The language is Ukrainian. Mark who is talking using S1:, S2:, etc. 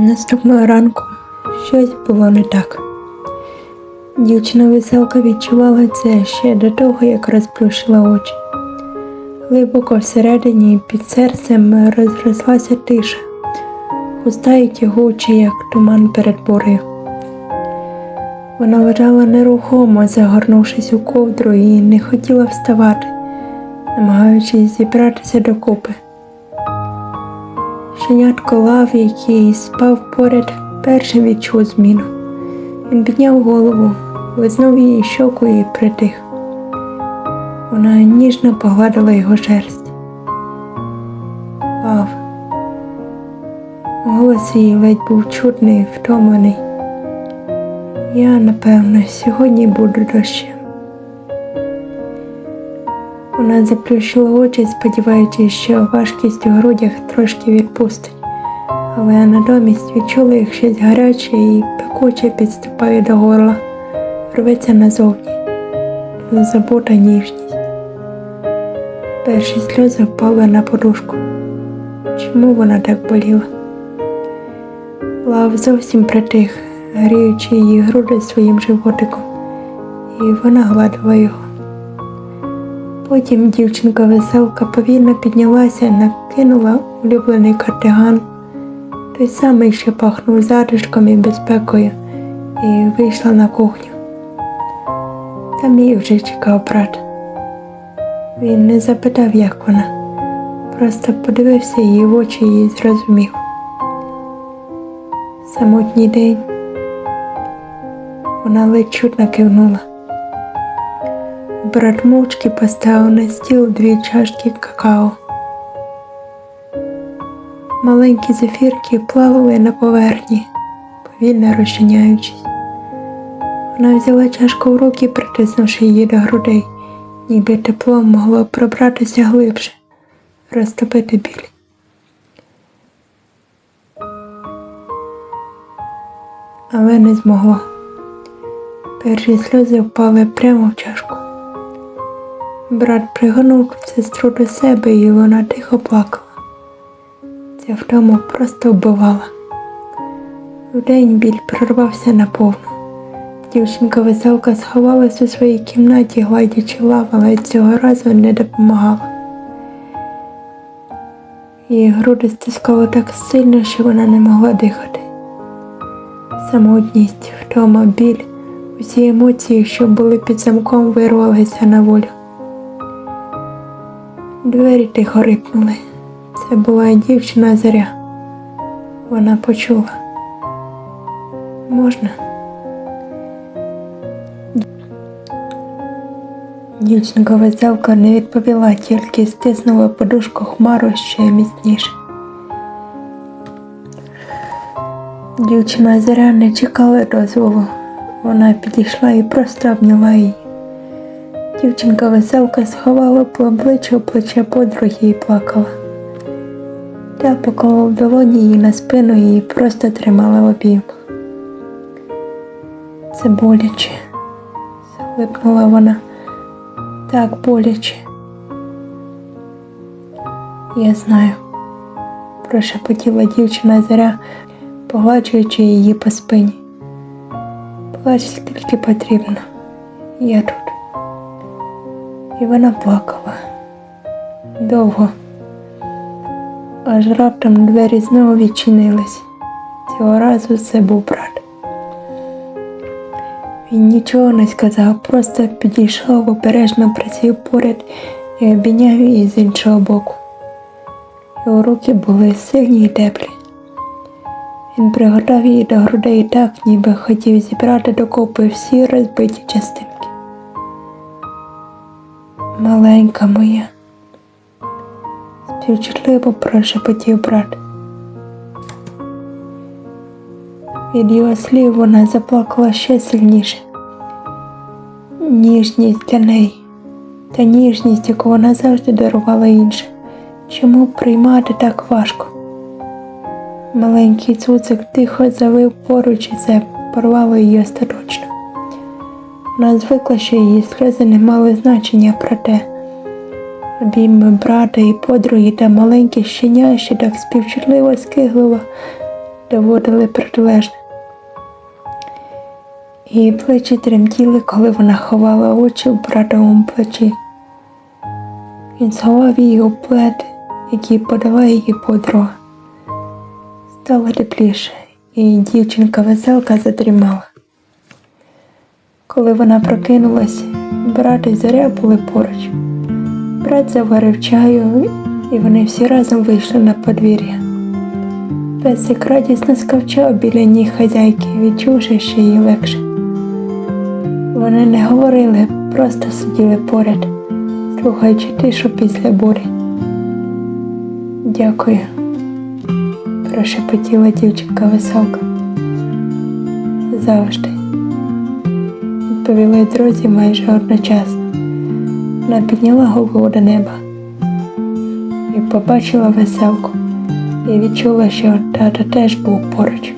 S1: Наступного ранку щось було не так. Дівчина веселка відчувала це ще до того, як розплющила очі. Глибоко всередині під серцем розрослася тиша, густа і тягуча, як туман перед бурею. Вона лежала нерухомо, загорнувшись у ковдру, і не хотіла вставати, намагаючись зібратися докупи. Щенятко лав, який спав поряд, першим відчув зміну. Він підняв голову, лизнув її щоку і притих. Вона ніжно погладила його шерсть. Лав. Голос її ледь був чутний, втомлений. Я, напевно, сьогодні буду дощем. Вона заплющила очі, сподіваючись, що важкість у грудях трошки відпустить, але натомість відчула, як щось гаряче і пекуче підступає до горла, рветься назовні, забута ніжність. Перші сльози впали на подушку. Чому вона так боліла? Лав зовсім притих, гріючи її груди своїм животиком, і вона гладила його. Потім дівчинка веселка повільно піднялася, накинула улюблений кардиган, той самий, що пахнув затишком і безпекою, і вийшла на кухню. Там її вже чекав брат. Він не запитав, як вона, просто подивився її в очі і зрозумів. Самотній день. Вона ледь чутно кивнула. Брат мовчки поставив на стіл дві чашки какао. Маленькі зефірки плавали на поверхні, повільно розчиняючись. Вона взяла чашку в руки, притиснувши її до грудей, ніби тепло могло пробратися глибше, розтопити біль. Але не змогло. Перші сльози впали прямо в чашку. Брат пригорнув сестру до себе і вона тихо плакала. Ця втома просто вбивала. Вдень біль прорвався наповну. Дівчинка веселка сховалась у своїй кімнаті, гладячи лав, але цього разу не допомагала. Її груди стискало так сильно, що вона не могла дихати. Самотність, втома, біль, усі емоції, що були під замком, вирвалися на волю. Двері тихо рипнули. Це була дівчина зоря. Вона почула. Можна? Дівчинка веселка не відповіла, тільки стиснула подушку хмару ще міцніше. Дівчина зоря не чекала дозволу. Вона підійшла і просто обняла її. Дівчинка веселка сховала по обличчю плече подруги і плакала. Та поклала в долоні її на спину і просто тримала в обіймах. Це боляче, схлипнула вона. Так боляче. Я знаю, прошепотіла дівчина заря, погладжуючи її по спині. Плач скільки потрібно. Я тут. І вона плакала довго. Аж раптом двері знову відчинились. Цього разу це був брат. Він нічого не сказав, просто підійшов, обережно присів поряд і обійняв її з іншого боку. Його руки були сильні й теплі. Він приготав її до грудей так, ніби хотів зібрати докупи всі розбиті частинки. Маленька моя, співчутливо прошепотів брат. Від його слів вона заплакала ще сильніше. Ніжність для неї, та ніжність, яку вона завжди дарувала іншим. Чому приймати так важко? Маленький цуцик тихо завив поруч і це порвало її остаточно. Вона звикла, що її сльози не мали значення, проте обійми брата і подруги та маленьке щеня, що так співчутливо скиглило, доводили протилежне. Її плечі тремтіли, коли вона ховала очі в братовому плечі. Він сховав її у плед, який подала її подруга. Стало тепліше, і дівчинка веселка задрімала. Коли вона прокинулась, брат і зоря були поруч. Брат заварив чаю, і вони всі разом вийшли на подвір'я. Песик радісно скавчав біля ніг хазяйки, відчувши, що їй легше. Вони не говорили, просто сиділи поряд, слухаючи тишу після бурі. Дякую, прошепотіла дівчинка веселка. Завжди. Відповіли друзі майже одночасно. Вона підняла голову до неба і побачила веселку і відчула, що тато теж був поруч.